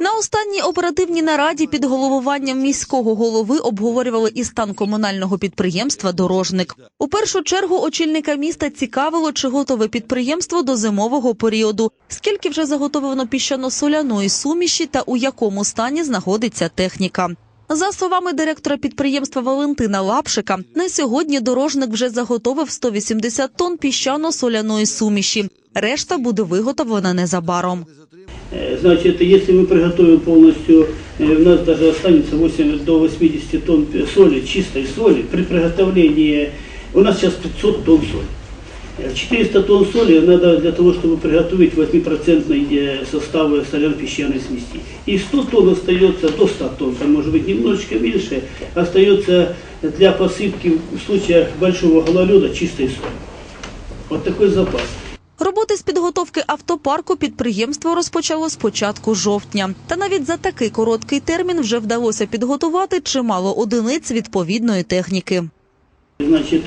На останній оперативній нараді під головуванням міського голови обговорювали і стан комунального підприємства Дорожник. У першу чергу очільника міста цікавило, чи готове підприємство до зимового періоду, скільки вже заготовлено піщано-соляної суміші та у якому стані знаходиться техніка. За словами директора підприємства Валентина Лапшика, на сьогодні дорожник вже заготовив 180 тонн піщано-соляної суміші. Решта буде виготовлена незабаром. Э, Значит, если мы приготовим полностью, э, у нас даже останется 8 до 80 тонн соли, чистой соли. При приготовлении у нас сейчас 500 тонн соли. Э, 400 тонн соли надо для того, чтобы приготовить 8% э, состава соляно-песчаной смеси. И 100 тонн остается, до 100 тонн, там может быть немножечко меньше, остается для посыпки в случаях большого гололеда чистой соли. Вот такой запас. Роботи з підготовки автопарку підприємство розпочало з початку жовтня. Та навіть за такий короткий термін вже вдалося підготувати чимало одиниць відповідної техніки. Значит,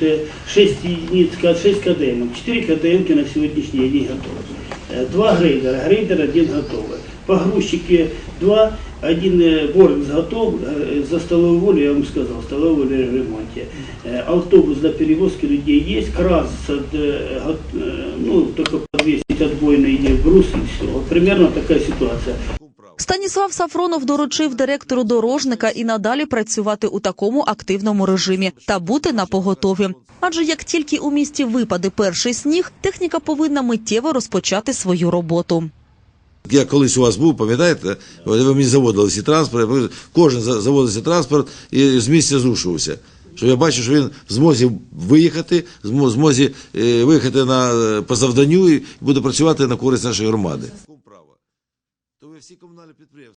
6 единиц, 6 КДМ. 4 КДМ на сегодняшний день готовы. Э, Два грейдера, грейдер один готовый. Погрузчики два, один э, Борекс готов, э, за столовую волю, я вам сказал, столовую волю в ремонте. Э, Автобус для перевозки людей есть, крас, от, э, гот- э, ну, только подвесить отбойный брус и все. Вот примерно такая ситуация. Станіслав Сафронов доручив директору дорожника і надалі працювати у такому активному режимі та бути на поготові. Адже як тільки у місті випаде перший сніг, техніка повинна миттєво розпочати свою роботу. Я колись у вас був, пам'ятаєте, ви мені заводили ці транспорт, кожен заводився транспорт і з місця зрушувався. Щоб я бачу, що він в змозі виїхати, в змозі е, виїхати на, е, по завданню і буде працювати на користь нашої громади.